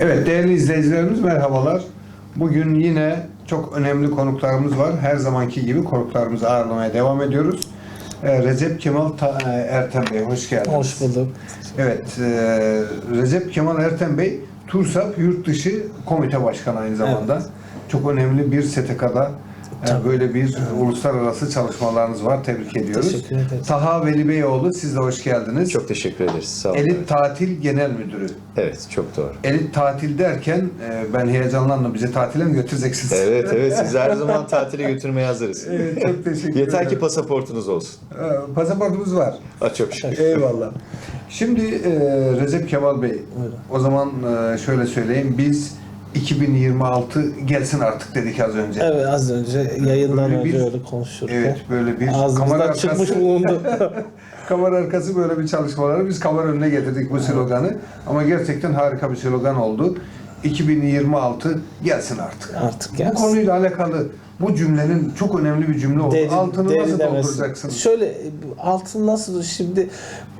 Evet değerli izleyicilerimiz merhabalar. Bugün yine çok önemli konuklarımız var. Her zamanki gibi konuklarımızı ağırlamaya devam ediyoruz. Ee, Recep Kemal Ta- e, Ertem Bey hoş geldiniz. Hoş bulduk. Evet, e, Recep Kemal Ertem Bey TURSAP Yurt Dışı Komite Başkanı aynı zamanda. Çok önemli bir STK'da Tabii. böyle bir uluslararası çalışmalarınız var. Tebrik ediyoruz. Teşekkür ederiz. Taha Veli Beyoğlu siz de hoş geldiniz. Çok teşekkür ederiz. Sağ olun. Elit Tatil Genel Müdürü. Evet, çok doğru. Elit tatil derken e, ben heyecanlandım. Bizi tatile mi götüreceksiniz? Evet, evet. Siz her zaman tatile götürmeye hazırız. Evet, çok teşekkür Yeter ki ederim. pasaportunuz olsun. Pasaportumuz var. Ha, çok şükür. Eyvallah. Şimdi e, Recep Kemal Bey, o zaman e, şöyle söyleyeyim. Biz 2026 gelsin artık dedik az önce. Evet az önce yayından Böyle bir- önce öyle konuşurken. Evet, böyle bir kamera Ağzımızdan arkası, çıkmış bulundu. kamera arkası böyle bir çalışmaları biz kamera önüne getirdik bu sloganı. Ama gerçekten harika bir slogan oldu. 2026 gelsin artık. Artık Bu gelsin. konuyla alakalı bu cümlenin çok önemli bir cümle oldu. Derin- Altını nasıl derinlemesi. dolduracaksınız? Şöyle altın nasıl şimdi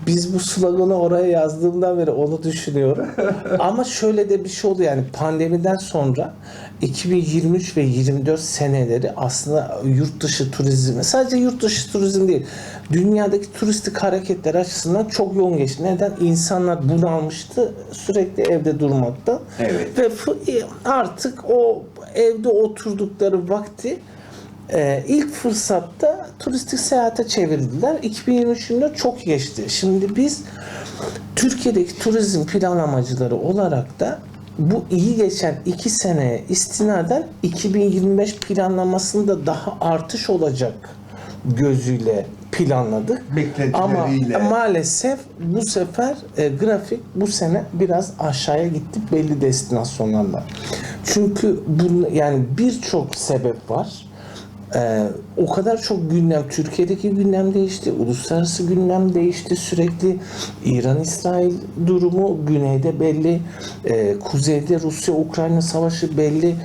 biz bu sloganı oraya yazdığımdan beri onu düşünüyorum. Ama şöyle de bir şey oldu yani pandemiden sonra 2023 ve 24 seneleri aslında yurt dışı turizmi sadece yurt dışı turizm değil dünyadaki turistik hareketler açısından çok yoğun geçti. Neden? İnsanlar bunalmıştı sürekli evde durmaktan. Evet. Ve f- artık o evde oturdukları vakti e, ilk fırsatta turistik seyahate çevirdiler. 2023 yılında çok geçti. Şimdi biz Türkiye'deki turizm planlamacıları olarak da bu iyi geçen iki seneye istinaden 2025 planlamasında daha artış olacak gözüyle planladık. Ama maalesef bu sefer e, grafik bu sene biraz aşağıya gitti belli destinasyonlarla. Çünkü bunun yani birçok sebep var. Ee, o kadar çok gündem, Türkiye'deki gündem değişti, uluslararası gündem değişti sürekli. İran-İsrail durumu güneyde belli, Ee, kuzeyde Rusya-Ukrayna savaşı belli.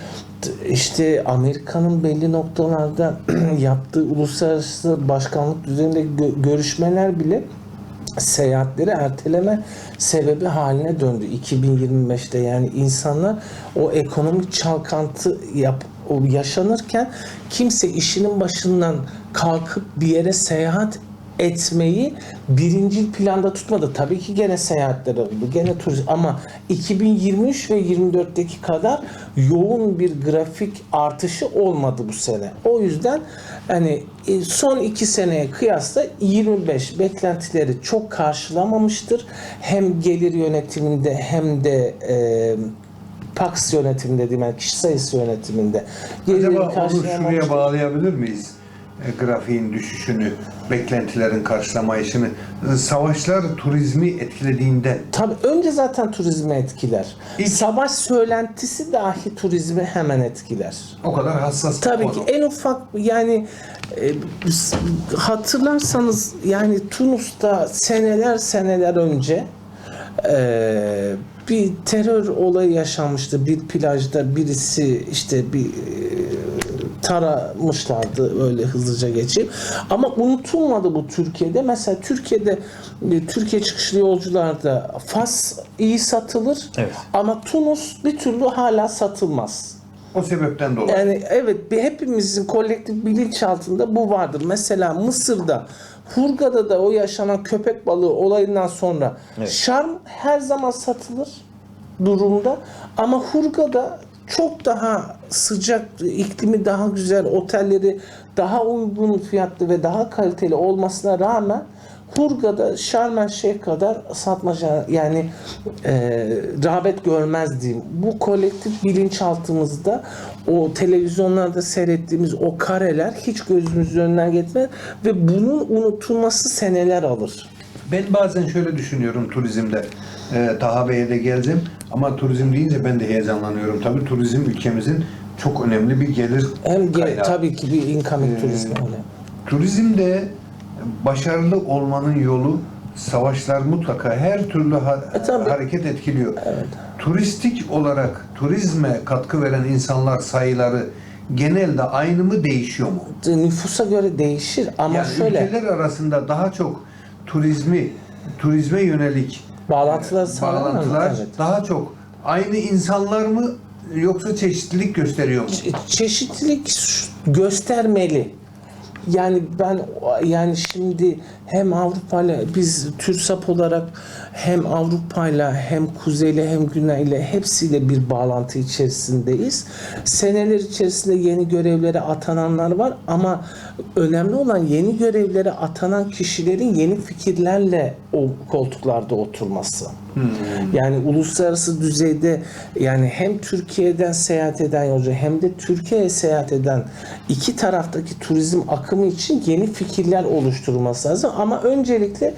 İşte Amerika'nın belli noktalarda yaptığı uluslararası başkanlık düzeyinde gö- görüşmeler bile seyahatleri erteleme sebebi haline döndü. 2025'te yani insanlar o ekonomik çalkantı yap o yaşanırken kimse işinin başından kalkıp bir yere seyahat etmeyi birinci planda tutmadı. Tabii ki gene seyahatler oldu. Gene turizm ama 2023 ve 24'teki kadar yoğun bir grafik artışı olmadı bu sene. O yüzden hani e, son iki seneye kıyasla 25 beklentileri çok karşılamamıştır. Hem gelir yönetiminde hem de e, PAX yönetiminde diyeyim yani kişi sayısı yönetiminde. Acaba onu şuraya bağlayabilir miyiz? E, grafiğin düşüşünü, beklentilerin karşılamayışını, e, savaşlar turizmi etkilediğinden Tabii önce zaten turizmi etkiler. İlk- Savaş söylentisi dahi turizmi hemen etkiler. o kadar hassas Tabii ki en ufak yani e, hatırlarsanız yani Tunus'ta seneler seneler önce e, bir terör olayı yaşanmıştı. Bir plajda birisi işte bir e, taramışlardı öyle hızlıca geçip. Ama unutulmadı bu Türkiye'de. Mesela Türkiye'de e, Türkiye çıkışlı yolcularda Fas iyi satılır Evet. ama Tunus bir türlü hala satılmaz. O sebepten dolayı. Yani evet bir hepimizin kolektif bilinç altında bu vardır. Mesela Mısır'da Hurgada da o yaşanan köpek balığı olayından sonra Evet. şarm her zaman satılır durumda ama Hurgada çok daha sıcak, iklimi daha güzel, otelleri daha uygun fiyatlı ve daha kaliteli olmasına rağmen Hurgada Şarm Şeyh kadar satmaca yani e, rağbet görmez diyeyim. Bu kolektif bilinçaltımızda o televizyonlarda seyrettiğimiz o kareler hiç gözümüzün önünden gitmez ve bunun unutulması seneler alır. Ben bazen şöyle düşünüyorum turizmde. E, Taha Bey'e de geleceğim ama turizm deyince ben de heyecanlanıyorum. Tabii turizm ülkemizin çok önemli bir gelir Hem ge- kaynağı. tabii ki bir incoming Ee, turizm öyle. Turizmde başarılı olmanın yolu savaşlar mutlaka her türlü ha- E, tabii. hareket etkiliyor. Turistik olarak turizme katkı veren insanlar sayıları genelde aynı mı değişiyor mu? Nüfusa göre değişir ama yani şöyle ülkeler arasında daha çok turizmi turizme yönelik bağlantılar e, bağlantılar Evet. daha çok aynı insanlar mı yoksa çeşitlilik gösteriyor mu? çe- çeşitlilik göstermeli. Yani ben yani şimdi hem Avrupa'yla biz TÜRSAP olarak hem Avrupa'yla hem kuzeyle hem güneyle hepsiyle bir bağlantı içerisindeyiz. Seneler içerisinde yeni görevlere atananlar var ama önemli olan yeni görevlere atanan kişilerin yeni fikirlerle o koltuklarda oturması. Yani uluslararası düzeyde yani hem Türkiye'den seyahat eden yolcu hem de Türkiye'ye seyahat eden iki taraftaki turizm akımı için yeni fikirler oluşturulması lazım. Ama öncelikle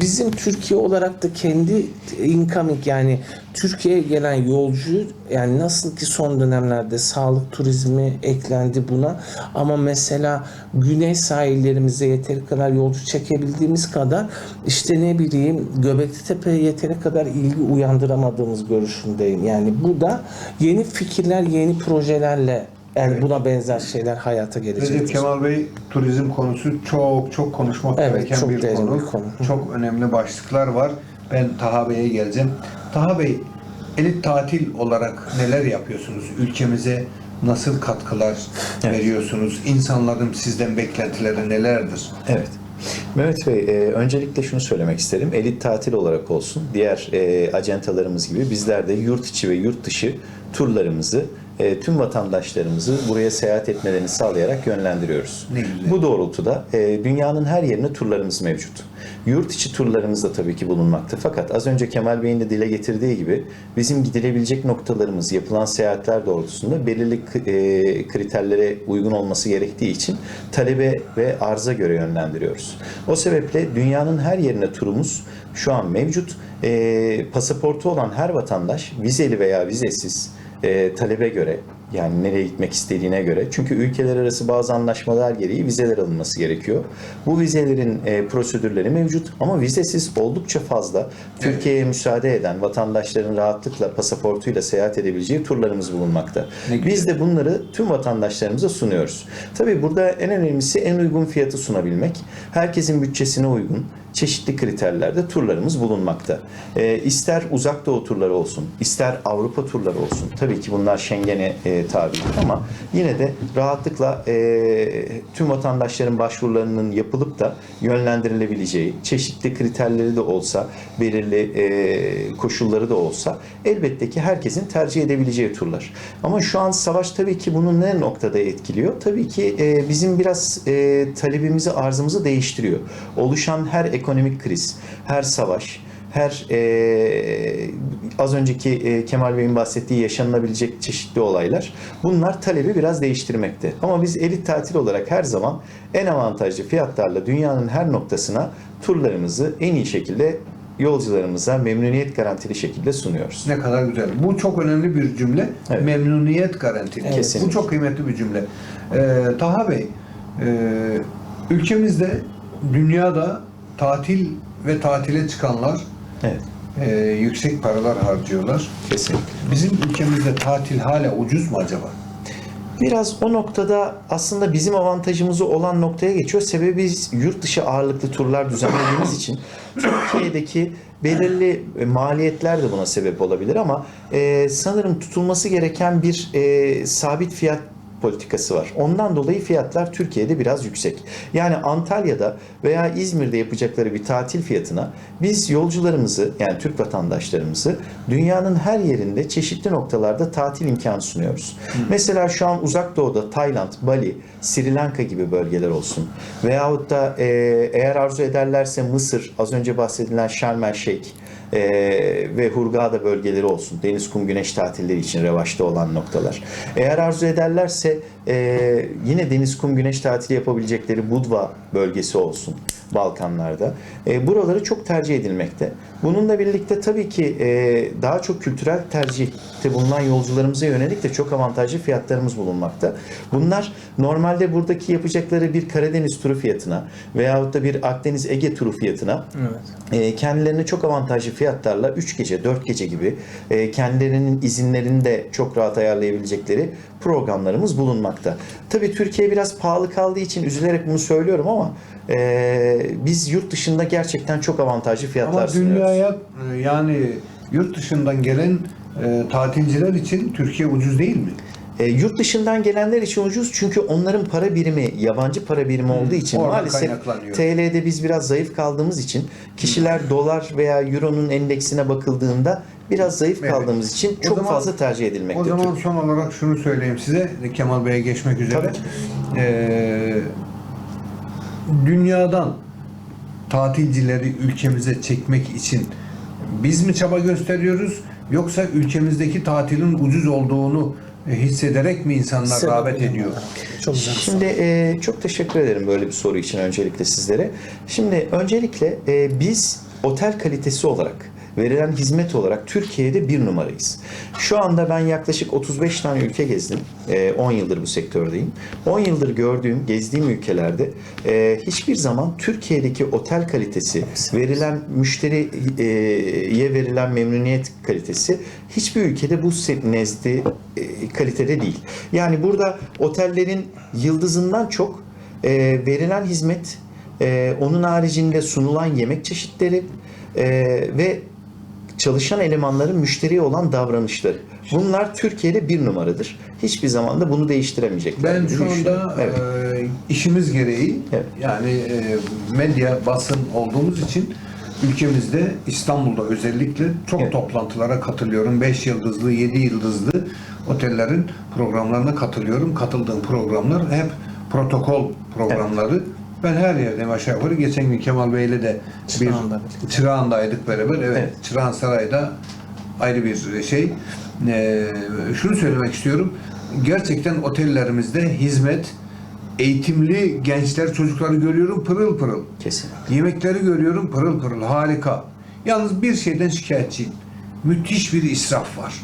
bizim Türkiye olarak da kendi incoming yani Türkiye'ye gelen yolcuyu yani nasıl ki son dönemlerde sağlık turizmi eklendi buna ama mesela güney sahillerimize yeteri kadar yolcu çekebildiğimiz kadar işte ne bileyim Göbekli Tepe'ye yeteri kadar ilgi uyandıramadığımız görüşündeyim. Yani bu da yeni fikirler, yeni projelerle yani buna benzer şeyler hayata Recep gelecektir. Kemal Bey turizm konusu çok çok konuşmak Evet, gereken çok bir konu. bir konu. Çok önemli başlıklar var. Ben Taha Bey'e geleceğim. Taha Bey, elit tatil olarak neler yapıyorsunuz? Ülkemize nasıl katkılar Evet. veriyorsunuz? İnsanların sizden beklentileri nelerdir? Evet. Mehmet Bey, e, öncelikle şunu söylemek isterim. Elit tatil olarak olsun, diğer e, acentalarımız gibi bizler de yurt içi ve yurt dışı turlarımızı e, tüm vatandaşlarımızı buraya seyahat etmelerini sağlayarak yönlendiriyoruz. Ne güzel. Bu doğrultuda e, dünyanın her yerine turlarımız mevcut. Yurt içi turlarımız da tabii ki bulunmakta. Fakat az önce Kemal Bey'in de dile getirdiği gibi bizim gidilebilecek noktalarımız yapılan seyahatler doğrultusunda belirli e, kriterlere uygun olması gerektiği için talebe ve arza göre yönlendiriyoruz. O sebeple dünyanın her yerine turumuz şu an mevcut. E, pasaportu olan her vatandaş vizeli veya vizesiz e, talebe göre yani nereye gitmek istediğine göre. Çünkü ülkeler arası bazı anlaşmalar gereği vizeler alınması gerekiyor. Bu vizelerin e, prosedürleri mevcut ama vizesiz oldukça fazla Türkiye'ye müsaade eden vatandaşların rahatlıkla pasaportuyla seyahat edebileceği turlarımız bulunmakta. Biz de bunları tüm vatandaşlarımıza sunuyoruz. Tabii burada en önemlisi en uygun fiyatı sunabilmek. Herkesin bütçesine uygun çeşitli kriterlerde turlarımız bulunmakta. E, ister uzak doğu turları olsun, ister Avrupa turları olsun. Tabii ki bunlar Schengen'e e, tabidir ama yine de rahatlıkla e, tüm vatandaşların başvurularının yapılıp da yönlendirilebileceği, çeşitli kriterleri de olsa, belirli e, koşulları da olsa elbette ki herkesin tercih edebileceği turlar. Ama şu an savaş tabii ki bunu ne noktada etkiliyor? Tabii ki e, bizim biraz e, talebimizi, arzımızı değiştiriyor. Oluşan her ekonomik kriz, her savaş, her e, az önceki e, Kemal Bey'in bahsettiği yaşanılabilecek çeşitli olaylar bunlar talebi biraz değiştirmekte. Ama biz elit tatil olarak her zaman en avantajlı fiyatlarla dünyanın her noktasına turlarımızı en iyi şekilde yolcularımıza memnuniyet garantili şekilde sunuyoruz. Ne kadar güzel. Bu çok önemli bir cümle. Evet. Memnuniyet garantili. Kesinlikle. Bu çok kıymetli bir cümle. Ee, Taha Bey, e, ülkemizde dünyada tatil ve tatile çıkanlar Evet, e, yüksek paralar harcıyorlar. kesinlikle. Bizim ülkemizde tatil hala ucuz mu acaba? Biraz o noktada aslında bizim avantajımızı olan noktaya geçiyor. Sebebi biz yurt dışı ağırlıklı turlar düzenlediğimiz için Türkiye'deki belirli e, maliyetler de buna sebep olabilir ama e, sanırım tutulması gereken bir e, sabit fiyat politikası var. Ondan dolayı fiyatlar Türkiye'de biraz yüksek. Yani Antalya'da veya İzmir'de yapacakları bir tatil fiyatına biz yolcularımızı yani Türk vatandaşlarımızı dünyanın her yerinde çeşitli noktalarda tatil imkanı sunuyoruz. Mesela şu an uzak doğuda Tayland, Bali, Sri Lanka gibi bölgeler olsun. Veyahut da e, eğer arzu ederlerse Mısır, az önce bahsedilen Şarm El Şeyh, e, ve Hurghada bölgeleri olsun. Deniz, kum, güneş tatilleri için revaçta olan noktalar. Eğer arzu ederlerse e, yine deniz, kum, güneş tatili yapabilecekleri Budva bölgesi olsun Balkanlarda. E, buraları çok tercih edilmekte. Bununla birlikte tabii ki e, daha çok kültürel tercihte bulunan yolcularımıza yönelik de çok avantajlı fiyatlarımız bulunmakta. Bunlar normalde buradaki yapacakları bir Karadeniz turu fiyatına veyahut da bir Akdeniz Ege turu fiyatına Evet. e, kendilerine çok avantajlı fiyatlarla 3 gece 4 gece gibi e, kendilerinin izinlerini de çok rahat ayarlayabilecekleri programlarımız bulunmakta. Tabii Türkiye biraz pahalı kaldığı için üzülerek bunu söylüyorum ama e, biz yurt dışında gerçekten çok avantajlı fiyatlar Ama sunuyoruz. dünyaya e, yani yurt dışından gelen e, tatilciler için Türkiye ucuz değil mi? E, yurt dışından gelenler için ucuz çünkü onların para birimi yabancı para birimi olduğu için oradan maalesef. TL'de biz biraz zayıf kaldığımız için kişiler dolar veya euronun endeksine bakıldığında biraz zayıf Evet. kaldığımız için O çok zaman- fazla tercih edilmekte. O zaman Türkiye. son olarak şunu söyleyeyim size Kemal Bey'e geçmek üzere. Ee, dünyadan tatilcileri ülkemize çekmek için biz mi çaba gösteriyoruz yoksa ülkemizdeki tatilin ucuz olduğunu hissederek mi insanlar Sebep rağbet ediyor? Çok güzel. Şimdi e, çok teşekkür ederim böyle bir soru için öncelikle sizlere. Şimdi öncelikle e, biz otel kalitesi olarak verilen hizmet olarak Türkiye'de bir numarayız. Şu anda ben yaklaşık 35 tane ülke gezdim. E, 10 yıldır bu sektördeyim. 10 yıldır gördüğüm, gezdiğim ülkelerde e, hiçbir zaman Türkiye'deki otel kalitesi, verilen müşteriye verilen memnuniyet kalitesi hiçbir ülkede bu nezdi e, kalitede değil. Yani burada otellerin yıldızından çok e, verilen hizmet, onun haricinde sunulan yemek çeşitleri ve çalışan elemanların müşteriye olan davranışları. Bunlar Türkiye'de bir numaradır. Hiçbir zaman da bunu değiştiremeyecekler. Ben şu anda Evet. e, işimiz gereği Evet. yani e, medya basın olduğumuz için ülkemizde İstanbul'da özellikle çok Evet. toplantılara katılıyorum. 5 yıldızlı, 7 yıldızlı otellerin programlarına katılıyorum. Katıldığım programlar hep protokol programları. Ben her yerde aşağı yukarı geçen gün Kemal Bey'le de bir. Çırağan'daydık beraber. Evet, Evet. Çırağan Saray'da ayrı bir şey. Ee, şunu söylemek istiyorum. Gerçekten otellerimizde hizmet, eğitimli gençler, çocukları görüyorum pırıl pırıl. Kesinlikle. Yemekleri görüyorum pırıl pırıl, harika. Yalnız bir şeyden şikayetçiyim. Müthiş bir israf var.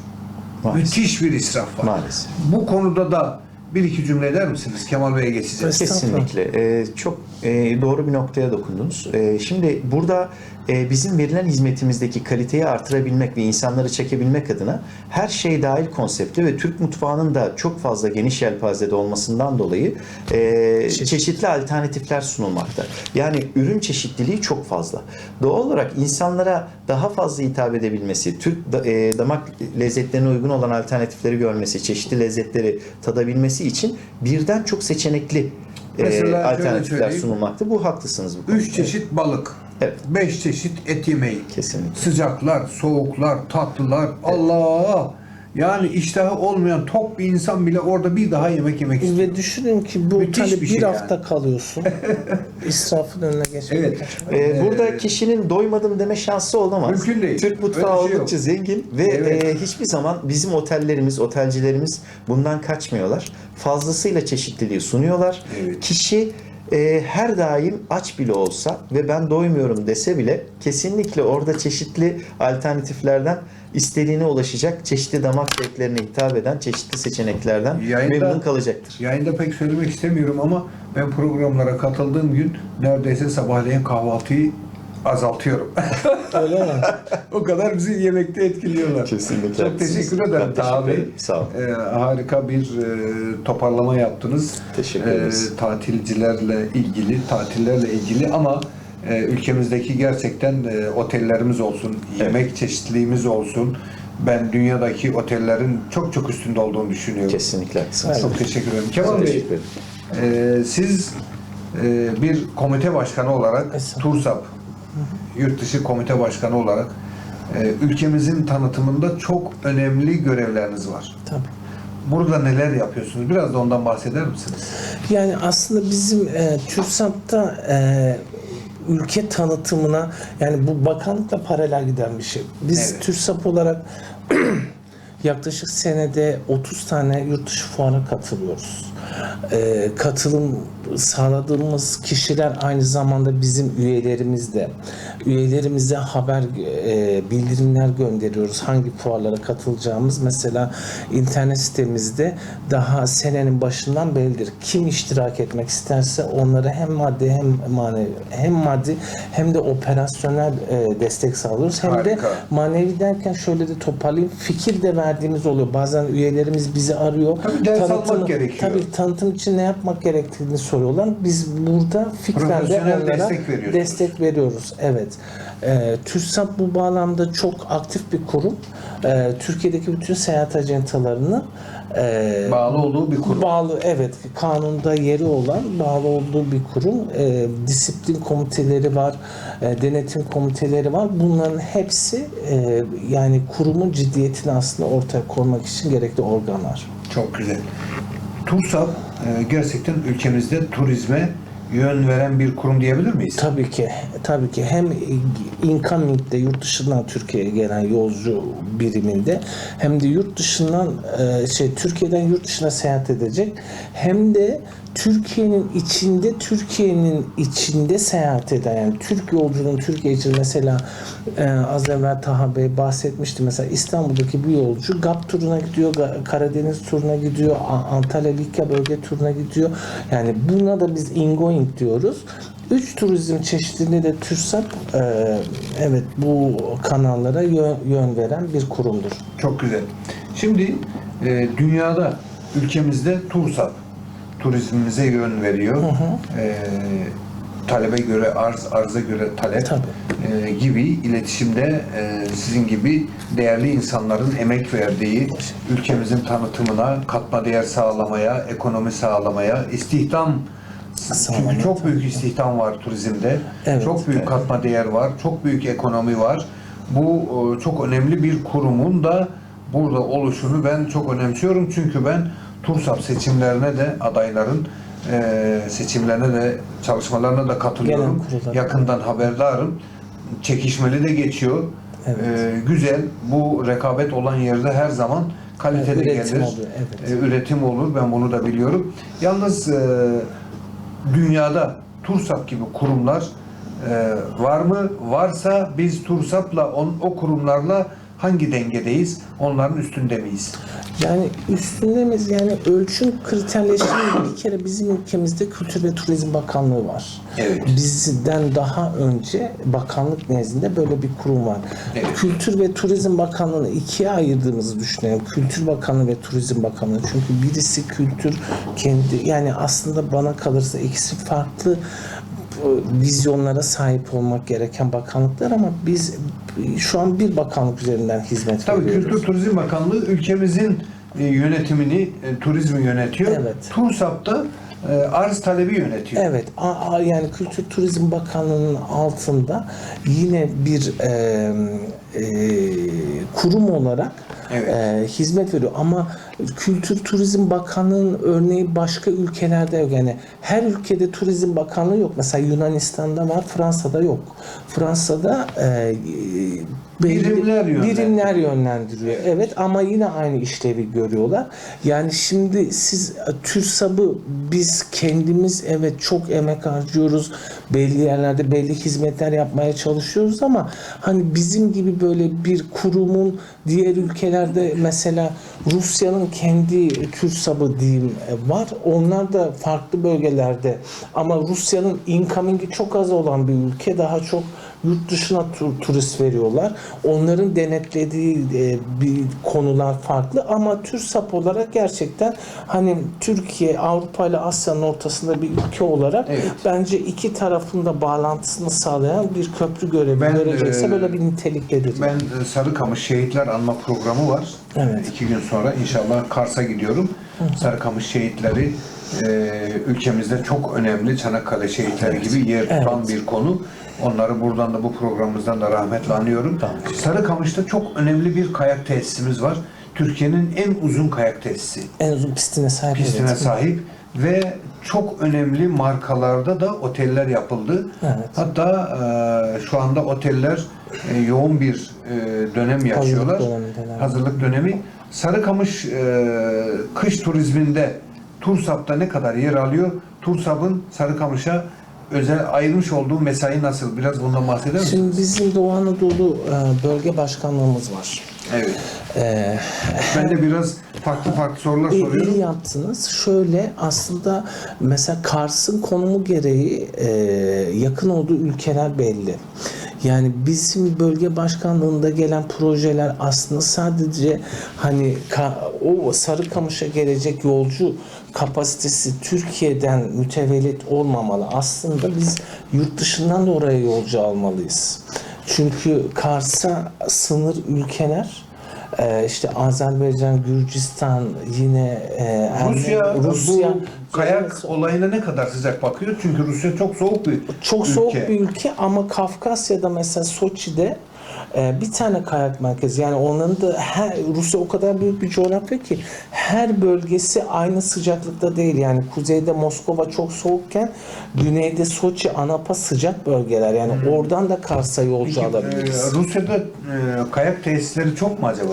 Maalesef. Müthiş bir israf var. Maalesef. Bu konuda da bir iki cümle eder misiniz? Kemal Bey'e geçeceğiz. Kesinlikle. Ee, çok e, doğru bir noktaya dokundunuz. Ee, şimdi burada e, bizim verilen hizmetimizdeki kaliteyi artırabilmek ve insanları çekebilmek adına her şey dahil konsepti ve Türk mutfağının da çok fazla geniş yelpazede olmasından dolayı e, Çeşit. çeşitli alternatifler sunulmakta. Yani ürün çeşitliliği çok fazla. Doğal olarak insanlara daha fazla hitap edebilmesi, Türk e, damak lezzetlerine uygun olan alternatifleri görmesi, çeşitli lezzetleri tadabilmesi için birden çok seçenekli e, Mesela şöyle alternatifler sunulmakta. Bu haklısınız bu konuda. Üç çeşit balık. Evet. Beş çeşit et yemeği. Kesinlikle. Sıcaklar, soğuklar, tatlılar. Allah! Yani iştahı olmayan tok bir insan bile orada bir daha yemek yemek istiyor. Ve düşünün ki bu Müthiş bir bir, şey hafta yani. kalıyorsun. İsrafın önüne geçmek. Evet. Ee, burada kişinin doymadım deme şansı olamaz. Mümkün değil. Türk mutfağı bir şey oldukça yok. zengin ve Evet. e, hiçbir zaman bizim otellerimiz, otelcilerimiz bundan kaçmıyorlar. Fazlasıyla çeşitliliği sunuyorlar. Evet. Kişi e, her daim aç bile olsa ve ben doymuyorum dese bile kesinlikle orada çeşitli alternatiflerden istediğine ulaşacak, çeşitli damak zevklerine hitap eden çeşitli seçeneklerden Yayında- memnun kalacaktır. Yayında pek söylemek istemiyorum ama ben programlara katıldığım gün neredeyse sabahleyin kahvaltıyı azaltıyorum. Öyle mi? o kadar bizi yemekte etkiliyorlar. Kesinlikle Çok teşekkür ederim Taha Bey. Sağ olun. Ee, harika bir e, toparlama yaptınız. Teşekkür ederiz. Ee, tatilcilerle ilgili, tatillerle ilgili ama e, ülkemizdeki gerçekten e, otellerimiz olsun, yemek çeşitliliğimiz olsun. Ben dünyadaki otellerin çok çok üstünde olduğunu düşünüyorum. Kesinlikle haklısınız. Çok teşekkür ederim. Kemal Bey, e, siz e, bir komite başkanı olarak. TURSAP, yurt dışı komite başkanı olarak e, ülkemizin tanıtımında çok önemli görevleriniz var. Tabii. Burada neler yapıyorsunuz? Biraz da ondan bahseder misiniz? Yani aslında bizim e, TÜRSAP'ta e, ülke tanıtımına yani bu bakanlıkla paralel giden bir şey. Biz Evet. TÜRSAP olarak yaklaşık senede 30 tane yurt dışı fuara katılıyoruz. E, katılım sağladığımız kişiler aynı zamanda bizim üyelerimiz de. Üyelerimize haber e, bildirimler gönderiyoruz. Hangi fuarlara katılacağımız. Mesela internet sitemizde daha senenin başından bellidir. Kim iştirak etmek isterse onları hem maddi hem manevi hem maddi hem de operasyonel e, destek sağlıyoruz. Hem de Harika. manevi derken şöyle de toparlayayım. Fikir de verdiğimiz oluyor. Bazen üyelerimiz bizi arıyor. Tabii ders Tanıtımı- almak gerekiyor. Tabii tanıtım için ne yapmak gerektiğini soruyorlar. Biz burada fikren de onlara destek destek veriyoruz. Evet. Ee, TÜRSAP bu bağlamda çok aktif bir kurum. Ee, Türkiye'deki bütün seyahat acentalarını e, Bağlı olduğu bir kurum. Bağlı evet kanunda yeri olan bağlı olduğu bir kurum. E, disiplin komiteleri var, e, denetim komiteleri var. Bunların hepsi e, yani kurumun ciddiyetini aslında ortaya koymak için gerekli organlar. Çok güzel. TURSAP e, gerçekten ülkemizde turizme yön veren bir kurum diyebilir miyiz? Tabii ki, tabii ki hem incoming'de yurt dışından Türkiye'ye gelen yolcu biriminde hem de yurt dışından e, şey Türkiye'den yurt dışına seyahat edecek hem de Türkiye'nin içinde Türkiye'nin içinde seyahat eden yani Türk yolcunun Türkiye için mesela e, az evvel Taha Bey bahsetmişti mesela İstanbul'daki bir yolcu GAP turuna gidiyor, Karadeniz turuna gidiyor, Antalya Likya bölge turuna gidiyor. Yani buna da biz ingoing diyoruz. Üç turizm çeşidinde de TÜRSAP e, evet bu kanallara yön, yön veren bir kurumdur. Çok güzel. Şimdi e, dünyada ülkemizde TURSAP turizmimize yön veriyor. E, talebe göre arz, arza göre talep Tabii. e, gibi iletişimde e, sizin gibi değerli insanların emek verdiği ülkemizin tanıtımına, katma değer sağlamaya, ekonomi sağlamaya, istihdam Sağlamaya, çünkü çok büyük istihdam var turizmde. Evet, çok büyük evet. katma değer var. Çok büyük ekonomi var. Bu e, çok önemli bir kurumun da burada oluşunu ben çok önemsiyorum. Çünkü ben TURSAP seçimlerine de adayların e, seçimlerine de çalışmalarına da katılıyorum. Yakından haberdarım. Çekişmeli de geçiyor. Evet. E, güzel. Bu rekabet olan yerde her zaman kalitede Evet, üretim gelir. oluyor, evet. E, üretim olur. Ben bunu da biliyorum. Yalnız e, dünyada TURSAP gibi kurumlar e, var mı? Varsa biz TURSAP'la on, o kurumlarla hangi dengedeyiz? Onların üstünde miyiz? Yani üstünde miyiz? Yani ölçüm kriterleşimi bir kere bizim ülkemizde Kültür ve Turizm Bakanlığı var. Evet. Bizden daha önce bakanlık nezdinde böyle bir kurum var. Evet. Kültür ve Turizm Bakanlığı'nı ikiye ayırdığımızı düşünüyorum. Kültür Bakanlığı ve Turizm Bakanlığı. Çünkü birisi kültür kendi yani aslında bana kalırsa ikisi farklı vizyonlara sahip olmak gereken bakanlıklar ama biz şu an bir bakanlık üzerinden hizmet Tabii veriyoruz. Kültür Turizm Bakanlığı ülkemizin e, yönetimini, e, turizmi yönetiyor. Evet. TURSAP da e, arz talebi yönetiyor. Evet, yani Kültür Turizm Bakanlığı'nın altında yine bir e, e, kurum olarak Evet. e, hizmet veriyor. Ama Kültür Turizm Bakanlığı'nın örneği başka ülkelerde yok. Yani her ülkede Turizm Bakanlığı yok. Mesela Yunanistan'da var, Fransa'da yok. Fransa'da e, belli- Birimler yönlendiriyor. birimler yönlendiriyor. Evet ama yine aynı işlevi görüyorlar. Yani şimdi siz e, TÜRSAB'ı biz kendimiz evet çok emek harcıyoruz. Belli yerlerde belli hizmetler yapmaya çalışıyoruz ama hani bizim gibi böyle bir kurumun diğer ülkelerde mesela Rusya'nın kendi TÜRSAB'ı diyeyim e, var. Onlar da farklı bölgelerde ama Rusya'nın incoming'i çok az olan bir ülke daha çok yurt dışına tur- turist veriyorlar. Onların denetlediği e, bir konular farklı ama TÜRSAP olarak gerçekten hani Türkiye, Avrupa ile Asya'nın ortasında bir ülke olarak Evet. bence iki tarafın da bağlantısını sağlayan bir köprü görevi Ben, görecekse e, böyle bir niteliktedir. Ben e, Sarıkamış Şehitler Anma Programı var. Evet. İki gün sonra inşallah Kars'a gidiyorum. Sarıkamış Şehitleri e, ülkemizde çok önemli Çanakkale Şehitleri gibi yer tutan Evet. bir konu. Onları buradan da bu programımızdan da rahmetle anıyorum. Sarıkamış'ta çok önemli bir kayak tesisimiz var. Türkiye'nin en uzun kayak tesisi. en uzun pistine sahip. Pistine evet. sahip ve çok önemli markalarda da oteller yapıldı. Evet. Hatta e, şu anda oteller e, yoğun bir e, dönem yaşıyorlar. Hazırlık dönemi. Sarıkamış e, kış turizminde Tursap'ta ne kadar yer alıyor? Tursap'ın Sarıkamış'a özel ayırmış olduğu mesai nasıl? Biraz bundan bahseder misin? Şimdi bizim Doğu Anadolu e, bölge başkanlığımız var. Evet. E, Ben de biraz farklı farklı sorular İyi, soruyorum. iyi yaptınız. Şöyle aslında mesela Kars'ın konumu gereği e, yakın olduğu ülkeler belli. Yani bizim bölge başkanlığında gelen projeler aslında sadece hani o Sarıkamış'a gelecek yolcu kapasitesi Türkiye'den mütevellit olmamalı. Aslında biz yurt dışından da oraya yolcu almalıyız. Çünkü Kars'a sınır ülkeler e, işte Azerbaycan, Gürcistan, yine e, Rusya, Rusya kayak olayına ne kadar sıcak bakıyor? Çünkü Rusya çok soğuk bir çok ülke. soğuk bir ülke ama Kafkasya'da mesela Soçi'de bir tane kayak merkezi yani onların da her, Rusya o kadar büyük bir coğrafya ki her bölgesi aynı sıcaklıkta değil yani kuzeyde Moskova çok soğukken güneyde Soçi, Anapa sıcak bölgeler yani oradan da Kars'a yolcu Peki, alabiliriz. e, Rusya'da e, kayak tesisleri çok mu acaba?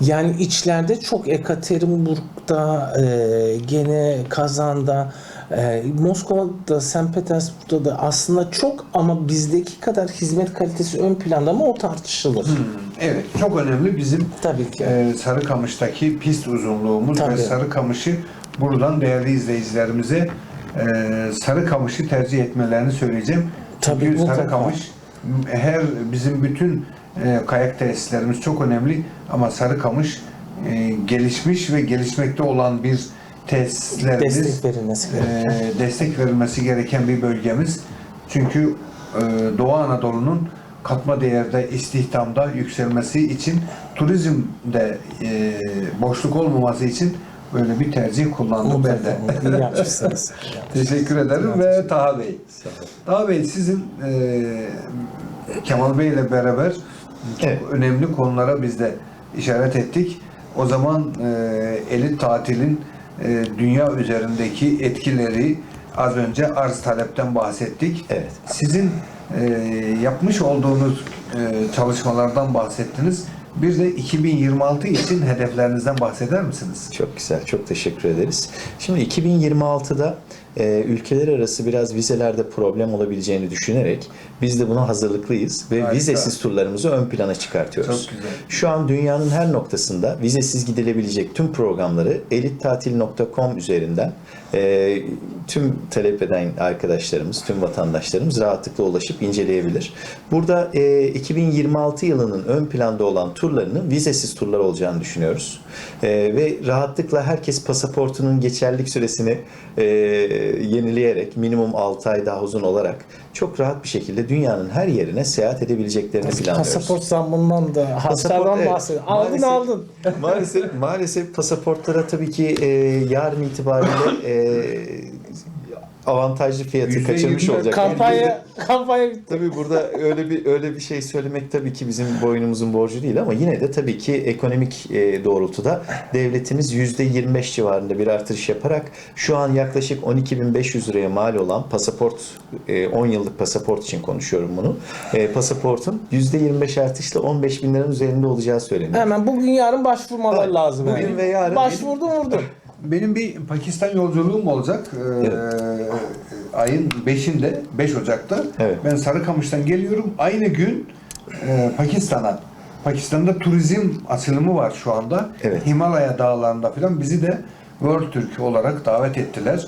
Yani içlerde çok Ekaterinburg'da, e, gene Kazan'da, e, Moskova'da, St. Petersburg'da da aslında çok ama bizdeki kadar hizmet kalitesi ön planda mı o tartışılır. Evet, çok önemli bizim Tabii ki. e, Sarıkamış'taki pist uzunluğumuz Tabii. ve Sarıkamış'ı buradan değerli izleyicilerimize e, Sarıkamış'ı tercih etmelerini söyleyeceğim. Tabii, Çünkü mutlaka. Sarıkamış her bizim bütün e, kayak tesislerimiz çok önemli ama Sarıkamış e, gelişmiş ve gelişmekte olan bir tesislerimiz Destek verilmesi e, destek verilmesi gereken bir bölgemiz. Çünkü e, Doğu Anadolu'nun katma değerde istihdamda yükselmesi için turizmde e, boşluk olmaması için böyle bir tercih kullandım ben de. Mutlaka. İyi yapmışsınız. Teşekkür ederim ve Taha Bey. Taha Bey sizin e, Kemal Bey ile beraber çok Evet. önemli konulara biz de işaret ettik. O zaman e, elit tatilin e, dünya üzerindeki etkileri az önce arz talepten bahsettik. Evet. Sizin e, yapmış olduğunuz e, çalışmalardan bahsettiniz. Bir de 2026 için hedeflerinizden bahseder misiniz? Çok güzel, çok teşekkür ederiz. Şimdi 2026'da e, ülkeler arası biraz vizelerde problem olabileceğini düşünerek biz de buna hazırlıklıyız ve Harika. vizesiz turlarımızı ön plana çıkartıyoruz. Çok güzel. Şu an dünyanın her noktasında vizesiz gidilebilecek tüm programları elittatil.com üzerinden e, tüm talep eden arkadaşlarımız, tüm vatandaşlarımız rahatlıkla ulaşıp inceleyebilir. Burada e, 2026 yılının ön planda olan turlarının vizesiz turlar olacağını düşünüyoruz. E, ve rahatlıkla herkes pasaportunun geçerlilik süresini e, yenileyerek minimum 6 ay daha uzun olarak çok rahat bir şekilde dünyanın her yerine seyahat edebileceklerini planlıyoruz. Pasaport zammından da hasardan evet. bahsediyor. Aldın Maalesef- aldın. maalesef maalesef pasaportlara tabii ki e, yarın itibariyle e, avantajlı fiyatı kaçırmış olacak. Kampanya kampanya bitti. Tabii burada öyle bir öyle bir şey söylemek tabii ki bizim boynumuzun borcu değil ama yine de tabii ki ekonomik e, doğrultuda devletimiz %25 civarında bir artış yaparak şu an yaklaşık 12.500 liraya mal olan pasaport e, 10 yıllık pasaport için konuşuyorum bunu. E, pasaportun %25 artışla 15 bin liranın üzerinde olacağı söyleniyor. Hemen bugün yarın başvurmalar Evet, lazım. bugün yani. ve yarın- Başvurdu vurdu. Benim bir Pakistan yolculuğum olacak. Ee, ayın 5'inde, 5 Ocak'ta. Evet. Ben Sarıkamış'tan geliyorum. Aynı gün e, Pakistan'a. Pakistan'da turizm açılımı var şu anda. Evet. Himalaya dağlarında falan bizi de World Türk olarak davet ettiler.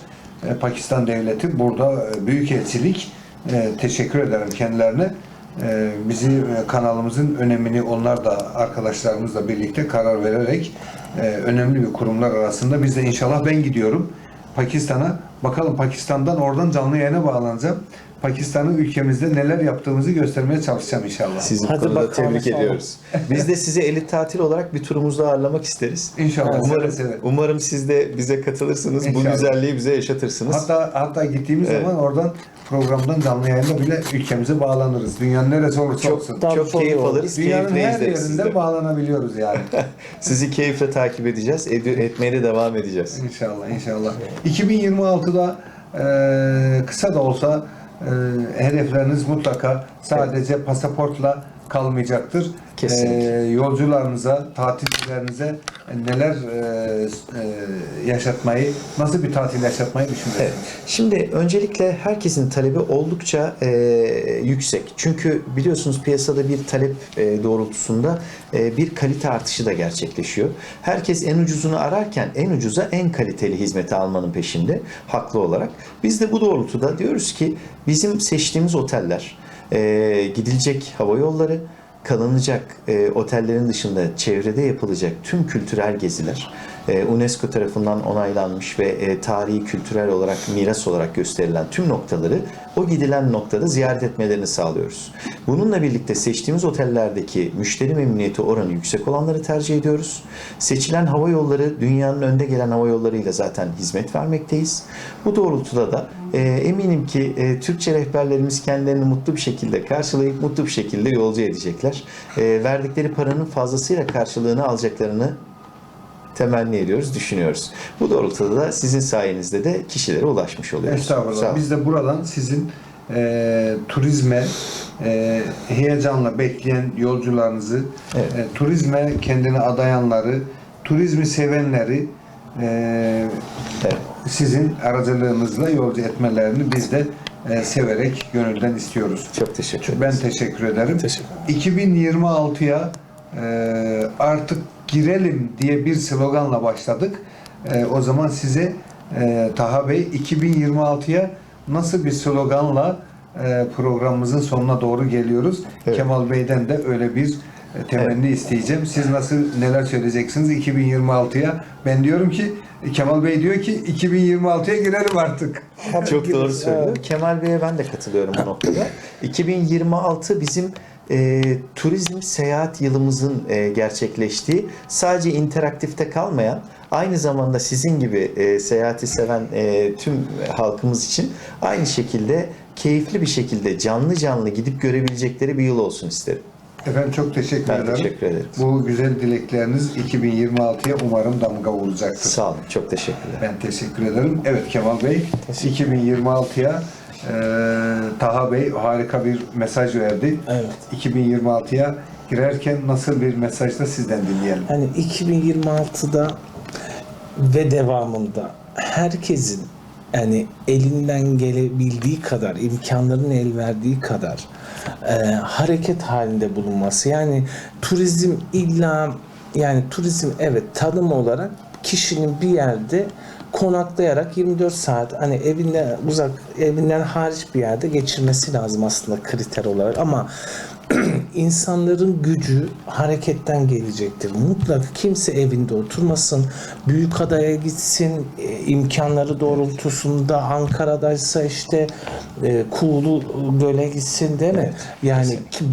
E, Pakistan devleti burada e, büyükelçilik e, teşekkür ederim kendilerine. E, bizi e, kanalımızın önemini onlar da arkadaşlarımızla birlikte karar vererek e, önemli bir kurumlar arasında biz de inşallah ben gidiyorum Pakistan'a. Bakalım Pakistan'dan oradan canlı yayına bağlanacağım. Pakistan'ın ülkemizde neler yaptığımızı göstermeye çalışacağım inşallah. Sizi bu Hadi konuda bakalım, tebrik ediyoruz. Biz de sizi elit tatil olarak bir turumuzda ağırlamak isteriz. İnşallah. Umarım, seve seve. umarım siz de bize katılırsınız. Bu İnşallah. güzelliği bize yaşatırsınız. Hatta hatta gittiğimiz Evet. zaman oradan programdan canlı yayında bile ülkemize bağlanırız. Dünyanın neresi olursa çok olsun. Çok tabii, keyif olur. alırız. Dünyanın keyifle her yerinde de. bağlanabiliyoruz yani. Sizi keyifle takip edeceğiz. ed- etmeye de devam edeceğiz. İnşallah, inşallah. 2026'da e, kısa da olsa hedefleriniz mutlaka sadece pasaportla kalmayacaktır. Kesinlikle. E, yolcularınıza, tatilcilerinize neler e, e, yaşatmayı, nasıl bir tatil yaşatmayı düşünüyorsunuz? Evet. Şimdi öncelikle herkesin talebi oldukça e, yüksek. Çünkü biliyorsunuz piyasada bir talep e, doğrultusunda e, bir kalite artışı da gerçekleşiyor. Herkes en ucuzunu ararken en ucuza en kaliteli hizmeti almanın peşinde haklı olarak. Biz de bu doğrultuda diyoruz ki bizim seçtiğimiz oteller e, gidilecek hava yolları, kalınacak e, otellerin dışında çevrede yapılacak tüm kültürel geziler e, UNESCO tarafından onaylanmış ve e, tarihi kültürel olarak miras olarak gösterilen tüm noktaları o gidilen noktada ziyaret etmelerini sağlıyoruz. Bununla birlikte seçtiğimiz otellerdeki müşteri memnuniyeti oranı yüksek olanları tercih ediyoruz. Seçilen hava yolları dünyanın önde gelen hava yollarıyla zaten hizmet vermekteyiz. Bu doğrultuda da e, eminim ki e, Türkçe rehberlerimiz kendilerini mutlu bir şekilde karşılayıp mutlu bir şekilde yolcu edecekler. E, verdikleri paranın fazlasıyla karşılığını alacaklarını temenni ediyoruz, düşünüyoruz. Bu doğrultuda da sizin sayenizde de kişilere ulaşmış oluyoruz. Estağfurullah. Biz de buradan sizin e, turizme e, heyecanla bekleyen yolcularınızı, Evet. e, turizme kendini adayanları, turizmi sevenleri e, Evet. sizin aracılığınızla yolcu etmelerini biz de e, severek gönülden istiyoruz. Çok teşekkür ederim. Ben teşekkür ederim. Teşekkür 2026'ya e, artık girelim diye bir sloganla başladık. E, o zaman size e, Taha Bey 2026'ya nasıl bir sloganla e, programımızın sonuna doğru geliyoruz? Evet. Kemal Bey'den de öyle bir e, temenni isteyeceğim. Siz nasıl neler söyleyeceksiniz 2026'ya? Ben diyorum ki Kemal Bey diyor ki 2026'ya girelim artık. Çok doğru söylüyor. Kemal Bey'e ben de katılıyorum bu noktada. 2026 bizim e, turizm seyahat yılımızın e, gerçekleştiği sadece interaktifte kalmayan aynı zamanda sizin gibi e, seyahati seven e, tüm halkımız için aynı şekilde keyifli bir şekilde canlı canlı gidip görebilecekleri bir yıl olsun isterim. Efendim çok teşekkür Ben ederim. teşekkür ederim. Bu güzel dilekleriniz 2026'ya umarım damga vuracaktır. Sağ olun. Çok teşekkürler. Ben teşekkür ederim. Evet Kemal Bey 2026'ya e, Taha Bey harika bir mesaj verdi. Evet. 2026'ya girerken nasıl bir mesaj da sizden dinleyelim. Hani 2026'da ve devamında herkesin yani elinden gelebildiği kadar, imkanların el verdiği kadar e, hareket halinde bulunması. Yani turizm illa yani turizm evet tanım olarak kişinin bir yerde konaklayarak 24 saat hani evinden uzak evinden hariç bir yerde geçirmesi lazım aslında kriter olarak ama insanların gücü hareketten gelecektir. Mutlaka kimse evinde oturmasın. Büyükada'ya gitsin. e, imkanları doğrultusunda Ankara'daysa işte e, Kuğulu Göl'e gitsin değil mi? yani ki,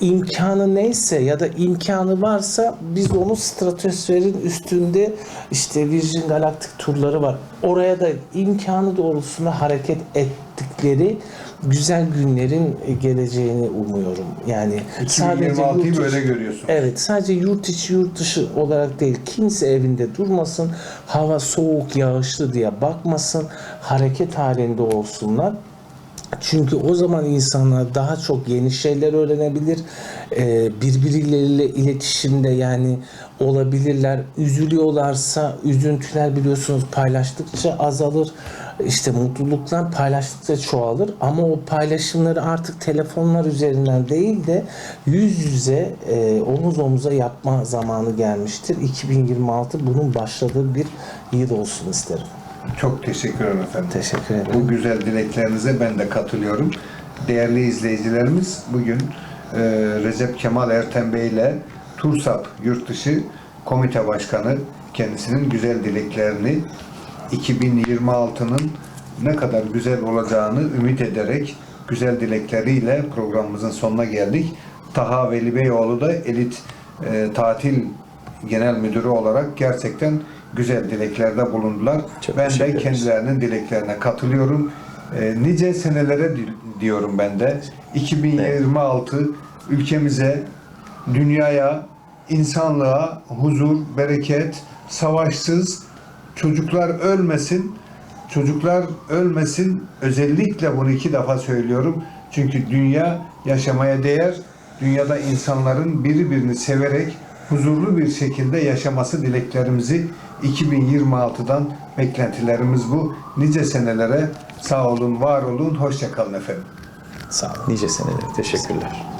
imkanı neyse ya da imkanı varsa biz onu stratosferin üstünde işte Virgin Galactic turları var. Oraya da imkanı doğrultusunda hareket ettikleri güzel günlerin geleceğini umuyorum. Yani sadece 2026'yı yurt böyle görüyorsun. Evet sadece yurt içi yurt dışı olarak değil kimse evinde durmasın hava soğuk yağışlı diye bakmasın hareket halinde olsunlar. Çünkü o zaman insanlar daha çok yeni şeyler öğrenebilir. Ee, birbirleriyle iletişimde yani olabilirler. Üzülüyorlarsa üzüntüler biliyorsunuz paylaştıkça azalır. İşte mutluluklar paylaştıkça çoğalır. Ama o paylaşımları artık telefonlar üzerinden değil de yüz yüze e, omuz omuza yapma zamanı gelmiştir. 2026 bunun başladığı bir yıl olsun isterim. Çok teşekkür ederim efendim. Teşekkür ederim. Bu güzel dileklerinize ben de katılıyorum. Değerli izleyicilerimiz bugün e, Recep Kemal Erten Bey ile Tursap Yurtdışı Komite Başkanı kendisinin güzel dileklerini 2026'nın ne kadar güzel olacağını ümit ederek güzel dilekleriyle programımızın sonuna geldik. Taha Veli Beyoğlu da elit e, tatil genel müdürü olarak gerçekten güzel dileklerde bulundular. Çok ben de kendilerinin dileklerine katılıyorum. E, nice senelere di- diyorum ben de. 2026 ülkemize, dünyaya, insanlığa huzur, bereket, savaşsız, çocuklar ölmesin, çocuklar ölmesin. Özellikle bunu iki defa söylüyorum. Çünkü dünya yaşamaya değer. Dünyada insanların birbirini severek huzurlu bir şekilde yaşaması dileklerimizi 2026'dan beklentilerimiz bu. Nice senelere sağ olun, var olun, hoşça kalın efendim. Sağ olun. Nice seneler. Teşekkürler.